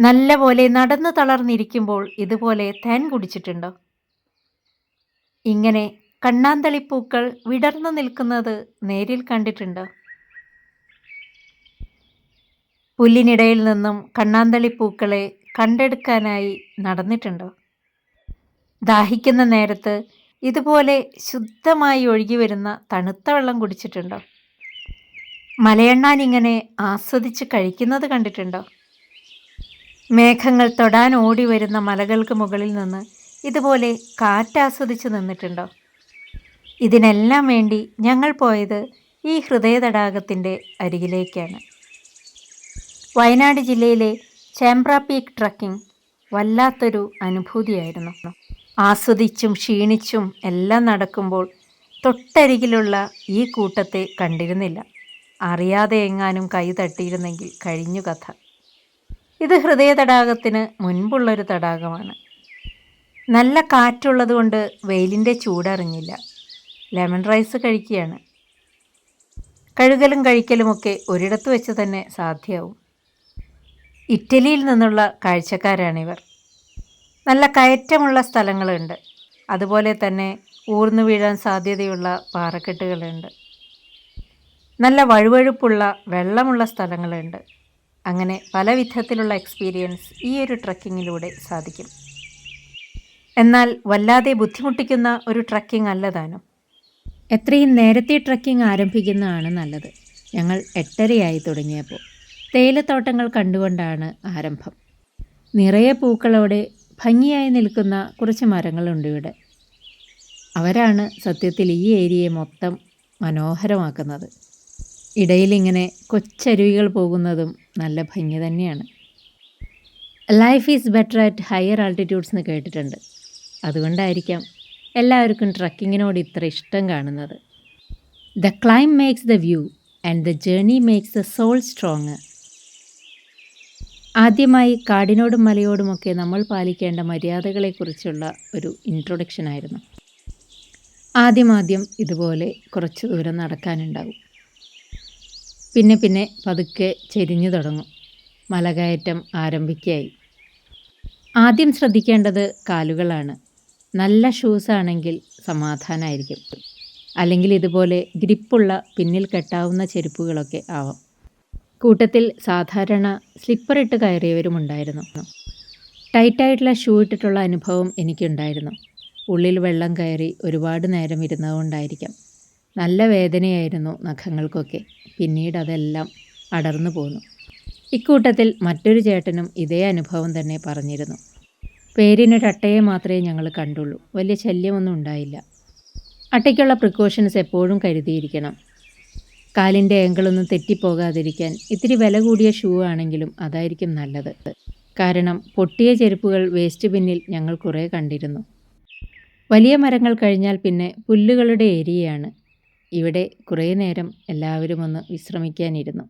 നല്ല പോലെ നടന്നു തളർന്നിരിക്കുമ്പോൾ ഇതുപോലെ തേൻ കുടിച്ചിട്ടുണ്ടോ? ഇങ്ങനെ കണ്ണാന്തളിപ്പൂക്കൾ വിടർന്നു നിൽക്കുന്നത് നേരിൽ കണ്ടിട്ടുണ്ടോ? പുല്ലിനിടയിൽ നിന്നും കണ്ണാന്തളിപ്പൂക്കളെ കണ്ടെടുക്കാനായി നടന്നിട്ടുണ്ടോ? ദാഹിക്കുന്ന നേരത്ത് ഇതുപോലെ ശുദ്ധമായി ഒഴുകി വരുന്ന തണുത്ത വെള്ളം കുടിച്ചിട്ടുണ്ടോ? മലയണ്ണാൻ ഇങ്ങനെ ആസ്വദിച്ച് കഴിക്കുന്നത് കണ്ടിട്ടുണ്ടോ? മേഘങ്ങൾ തൊടാൻ ഓടി വരുന്ന മലകൾക്ക് മുകളിൽ നിന്ന് ഇതുപോലെ കാറ്റാസ്വദിച്ച് നിന്നിട്ടുണ്ടോ? ഇതിനെല്ലാം വേണ്ടി ഞങ്ങൾ പോയത് ഈ ഹൃദയ തടാകത്തിന്റെ അരികിലേക്കാണ്. വയനാട് ജില്ലയിലെ ചേമ്പ്ര പീക്ക് ട്രക്കിംഗ് വല്ലാത്തൊരു അനുഭൂതിയായിരുന്നു. ആസ്വദിച്ചും ക്ഷീണിച്ചും എല്ലാം നടക്കുമ്പോൾ തൊട്ടരികിലുള്ള ഈ കൂട്ടത്തെ കണ്ടിരുന്നില്ല. അറിയാതെ എങ്ങാനും കൈ തട്ടിയിരുന്നെങ്കിൽ കഴിഞ്ഞു കഥ. ഇത് ഹൃദയ തടാകത്തിന് മുൻപുള്ളൊരു തടാകമാണ്. നല്ല കാറ്റുള്ളതുകൊണ്ട് വെയിലിന്റെ ചൂടറിഞ്ഞില്ല. ലെമൺ റൈസ് കഴിക്കുകയാണ്. കഴുകലും കഴിക്കലുമൊക്കെ ഒരിടത്ത് വെച്ച് തന്നെ സാധ്യമാവും ഇറ്റലിയിൽ നിന്നുള്ള കാഴ്ചക്കാരാണിവർ. നല്ല കയറ്റമുള്ള സ്ഥലങ്ങളുണ്ട്. അതുപോലെ തന്നെ ഊർന്നു വീഴാൻ സാധ്യതയുള്ള പാറക്കെട്ടുകളുണ്ട്. നല്ല വഴുവഴുപ്പുള്ള വെള്ളമുള്ള സ്ഥലങ്ങളുണ്ട്. അങ്ങനെ പല വിധത്തിലുള്ള എക്സ്പീരിയൻസ് ഈ ഒരു ട്രക്കിങ്ങിലൂടെ സാധിക്കും. എന്നാൽ വല്ലാതെ ബുദ്ധിമുട്ടിക്കുന്ന ഒരു ട്രക്കിംഗ് അല്ല താനും. എത്രയും നേരത്തെ ട്രക്കിംഗ് ആരംഭിക്കുന്നതാണ് നല്ലത്. ഞങ്ങൾ എട്ടരയായി തുടങ്ങിയപ്പോൾ തേയിലത്തോട്ടങ്ങൾ കണ്ടുകൊണ്ടാണ് ആരംഭം. നിറയെ പൂക്കളോടെ ഭംഗിയായി നിൽക്കുന്ന കുറച്ച് മരങ്ങളുണ്ട് ഇവിടെ. അവരാണ് സത്യത്തിൽ ഈ ഏരിയയെ മൊത്തം മനോഹരമാക്കുന്നത്. ഇടയിലിങ്ങനെ കൊച്ചരുവികൾ പോകുന്നതും നല്ല ഭംഗി തന്നെയാണ്. Life is better at higher altitudes എന്ന് കേട്ടിട്ടുണ്ട്. അതുകൊണ്ടായിരിക്കാം എല്ലാവർക്കും ട്രക്കിങ്ങിനോട് ഇത്ര ഇഷ്ടം കാണുന്നത്. The climb makes the view and the journey makes the soul strong ആദ്യമായി കാടിനോടും മലയോടുമൊക്കെ നമ്മൾ പാലിക്കേണ്ട മര്യാദകളെക്കുറിച്ചുള്ള ഒരു ഇൻട്രൊഡക്ഷൻ ആയിരുന്നു. ആദ്യമാദ്യം ഇതുപോലെ കുറച്ച് ദൂരം നടക്കാനുണ്ടാവും. പിന്നെ പിന്നെ പതുക്കെ ചെരിഞ്ഞു തുടങ്ങും. മലകയറ്റം ആരംഭിക്കുകയായി ആദ്യം ശ്രദ്ധിക്കേണ്ടത് കാലുകളാണ്. നല്ല ഷൂസ് ആണെങ്കിൽ സമാധാനമായിരിക്കും അല്ലെങ്കിൽ ഇതുപോലെ ഗ്രിപ്പുള്ള പിന്നിൽ കെട്ടാവുന്ന ചെരുപ്പുകളൊക്കെ ആവാം. കൂട്ടത്തിൽ സാധാരണ സ്ലിപ്പർ ഇട്ട് കയറിയവരുമുണ്ടായിരുന്നു ടൈറ്റായിട്ടുള്ള ഷൂ ഇട്ടിട്ടുള്ള അനുഭവം എനിക്കുണ്ടായിരുന്നു. ഉള്ളിൽ വെള്ളം കയറി ഒരുപാട് നേരം ഇരുന്നതുകൊണ്ടായിരിക്കാം. നല്ല വേദനയായിരുന്നു നഖങ്ങൾക്കൊക്കെ. പിന്നീട് അതെല്ലാം അടർന്നു പോന്നു. ഇക്കൂട്ടത്തിൽ മറ്റൊരു ചേട്ടനും ഇതേ അനുഭവം തന്നെ പറഞ്ഞിരുന്നു. പേരിനൊരു അട്ടയെ മാത്രമേ ഞങ്ങൾ കണ്ടുള്ളൂ. വലിയ ശല്യമൊന്നും ഉണ്ടായില്ല. അട്ടയ്ക്കുള്ള പ്രിക്കോഷൻസ് എപ്പോഴും കരുതിയിരിക്കണം. കാലിന്റെ ഏങ്കളൊന്നും തെറ്റിപ്പോകാതിരിക്കാൻ ഇത്തിരി വില കൂടിയ ഷൂ ആണെങ്കിലും അതായിരിക്കും നല്ലത്. കാരണം പൊട്ടിയ ചെരുപ്പുകൾ വേസ്റ്റ് ബിന്നിൽ ഞങ്ങൾ കുറേ കണ്ടിരുന്നു. വലിയ മരങ്ങൾ കഴിഞ്ഞാൽ പിന്നെ പുല്ലുകളുടെ ഏരിയയാണ്. ഇവിടെ കുറേ നേരം എല്ലാവരും ഒന്ന് വിശ്രമിക്കാനിരുന്നു.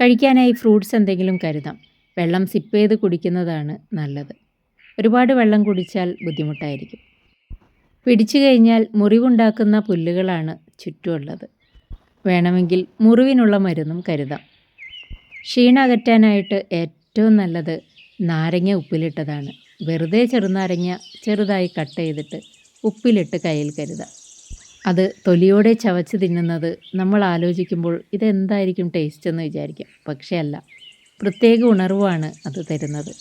കഴിക്കാനായി ഫ്രൂട്ട്സ് എന്തെങ്കിലും കരുതാം. വെള്ളം സിപ്പ് ചെയ്ത് കുടിക്കുന്നതാണ് നല്ലത്. ഒരുപാട് വെള്ളം കുടിച്ചാൽ ബുദ്ധിമുട്ടായിരിക്കും. പിടിച്ചു കഴിഞ്ഞാൽ മുറിവുണ്ടാക്കുന്ന പുല്ലുകളാണ് ചുറ്റുമുള്ളത്. വേണമെങ്കിൽ മുറിവിനുള്ള മരുന്നും കരുതാം. ക്ഷീണം അകറ്റാനായിട്ട് ഏറ്റവും നല്ലത് നാരങ്ങ ഉപ്പിലിട്ടതാണ്. വെറുതെ ചെറുനാരങ്ങ ചെറുതായി കട്ട് ചെയ്തിട്ട് ഉപ്പിലിട്ട് കയ്യിൽ കരുതാം. അത് തൊലിയോടെ ചവച്ച് തിന്നുന്നത് നമ്മൾ ആലോചിക്കുമ്പോൾ ഇതെന്തായിരിക്കും ടേസ്റ്റ് എന്ന് വിചാരിക്കാം. പക്ഷേ അല്ല പ്രത്യേക ഉണർവാണ് അത് തരുന്നത്.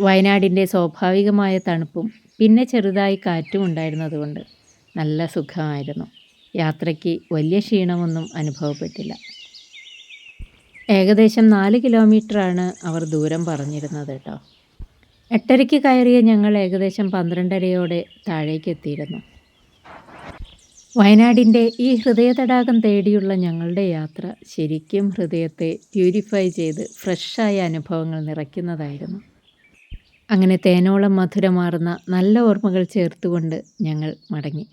വയനാടിന്റെ സ്വാഭാവികമായ തണുപ്പും പിന്നെ ചെറുതായി കാറ്റും ഉണ്ടായിരുന്നതുകൊണ്ട് നല്ല സുഖമായിരുന്നു. യാത്രയ്ക്ക് വലിയ ക്ഷീണമൊന്നും അനുഭവപ്പെട്ടില്ല. ഏകദേശം നാല് കിലോമീറ്ററാണ് അവർ ദൂരം പറഞ്ഞിരുന്നത് കേട്ടോ. എട്ടരയ്ക്ക് കയറിയ ഞങ്ങൾ ഏകദേശം പന്ത്രണ്ടരയോടെ താഴേക്ക് എത്തിയിരുന്നു വയനാടിന്റെ ഈ ഹൃദയ തടാകം തേടിയുള്ള ഞങ്ങളുടെ യാത്ര ശരിക്കും ഹൃദയത്തെ പ്യൂരിഫൈ ചെയ്ത് ഫ്രഷായ അനുഭവങ്ങൾ നിറയ്ക്കുന്നതായിരുന്നു. അങ്ങനെ തേനോളം മധുരമാർന്ന നല്ല ഓർമ്മകൾ ചേർത്തുകൊണ്ട് ഞങ്ങൾ മടങ്ങി.